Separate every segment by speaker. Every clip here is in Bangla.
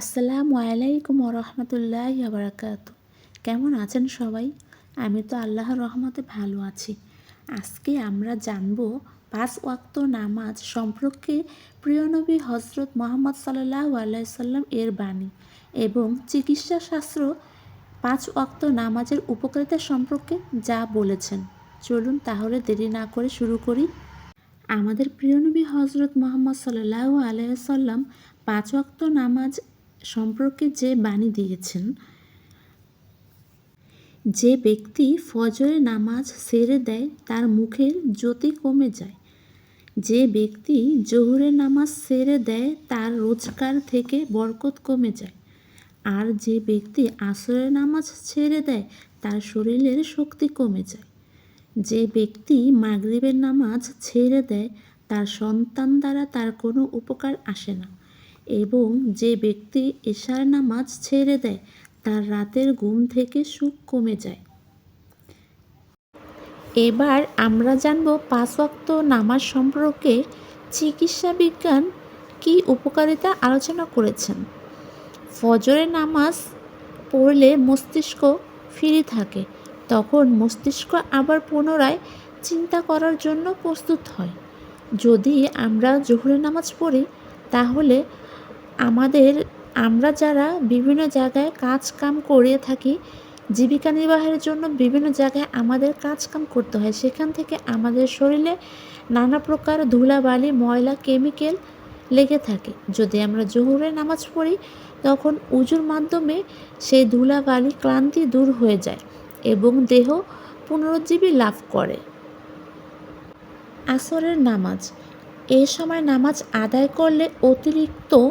Speaker 1: আসসালামু আলাইকুম রহমতুল্লাহ বারাকাত কেমন আছেন সবাই? আমি তো আল্লাহর রহমতে ভালো আছি। আজকে আমরা জানব পাঁচ ওয়াক্ত নামাজ সম্পর্কে প্রিয়নবী হজরত মোহাম্মদ সাল্লাহ আলাইসাল্লাম এর বাণী এবং চিকিৎসা শাস্ত্র পাঁচ ওয়াক্ত নামাজের উপকারিতা সম্পর্কে যা বলেছেন। চলুন তাহলে দেরি না করে শুরু করি। আমাদের প্রিয়নবী হজরত মোহাম্মদ সাল্লাহ আলাইসাল্লাম পাঁচ ওয়াক্ত নামাজ সম্পর্কে যে বাণী দিয়েছেন, যে ব্যক্তি ফজরের নামাজ সেরে দেয়, তার মুখের জ্যোতি কমে যায়। যে ব্যক্তি জোহরের নামাজ সেরে দেয়, তার রোজগার থেকে বরকত কমে যায়। আর যে ব্যক্তি আসরের নামাজ ছেড়ে দেয়, তার শরীরের শক্তি কমে যায়। যে ব্যক্তি মাগরিবের নামাজ ছেড়ে দেয়, তার সন্তান দ্বারা তার কোনো উপকার আসে না। এবং যে ব্যক্তি এশার নামাজ ছেড়ে দেয়, তার রাতের ঘুম থেকে সুখ কমে যায়। এবার আমরা জানব পাঁচ ওয়াক্ত নামাজ সম্পর্কে চিকিৎসা বিজ্ঞান কি উপকারিতা আলোচনা করেছেন। ফজরের নামাজ পড়লে মস্তিষ্ক ফ্রি থাকে, তখন মস্তিষ্ক আবার পুনরায় চিন্তা করার জন্য প্রস্তুত হয়। যদি আমরা জোহরের নামাজ পড়ি, তাহলে আমাদের, আমরা যারা বিভিন্ন জায়গায় কাজ কাম করে থাকি, জীবিকা নির্বাহের জন্য বিভিন্ন জায়গায় আমাদের কাজ কাম করতে হয়। সেখান থেকে আমাদের শরীরে নানা প্রকার ধুলাবালি, ময়লা, কেমিক্যাল লেগে থাকে। যদি আমরা জোহরের নামাজ পড়ি, তখন উজুর মাধ্যমে সেই ধুলাবালি ক্লান্তি দূর হয়ে যায় এবং দেহ পুনরুজ্জীবী লাভ করে। আসরের নামাজ। এ সময় নামাজ আদায় করলে অতিরিক্ত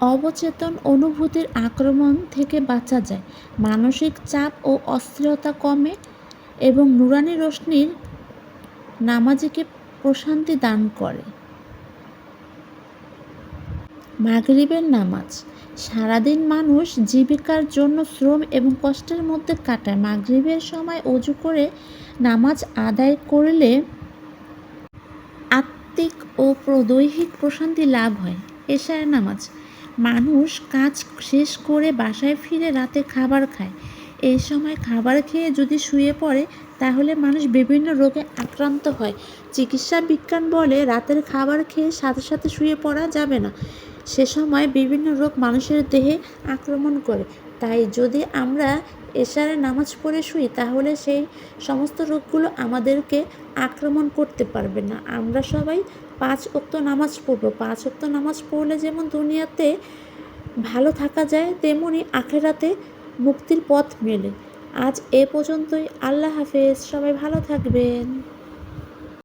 Speaker 1: অবচেতন অনুভূতির আক্রমণ থেকে বাঁচা যায়। মানসিক চাপ ও অস্থিরতা কমে এবং নুরানি রশ্মির নামাজিকে প্রশান্তি দান করে। মাগরিবের নামাজ। সারাদিন মানুষ জীবিকার জন্য শ্রম এবং কষ্টের মধ্যে কাটায়। মাগরিবের সময় অজু করে নামাজ আদায় করলে আত্মিক ও দৈহিক প্রশান্তি লাভ হয়। এশায় নামাজ। মানুষ কাজ শেষ করে বাসায় ফিরে রাতে খাবার খায়। এই সময় খাবার খেয়ে যদি শুয়ে পড়ে, তাহলে মানুষ বিভিন্ন রোগে আক্রান্ত হয়। চিকিৎসা বিজ্ঞান বলে রাতের খাবার খেয়ে সাথে সাথে শুয়ে পড়া যাবে না। সে সময় বিভিন্ন রোগ মানুষের দেহে আক্রমণ করে। তাই যদি আমরা এশারে নামাজ পড়ে শুই, তাহলে সেই সমস্ত রোগগুলো আমাদেরকে আক্রমণ করতে পারবে না। আমরা সবাই পাঁচ অক্ত নামাজ পড়ব। পাঁচ অক্ত নামাজ পড়লে যেমন দুনিয়াতে ভালো থাকা যায়, তেমনি আখেরাতে মুক্তির পথ মেলে। আজ এ পর্যন্তই। আল্লাহ হাফেজ। সবাই ভালো থাকবেন।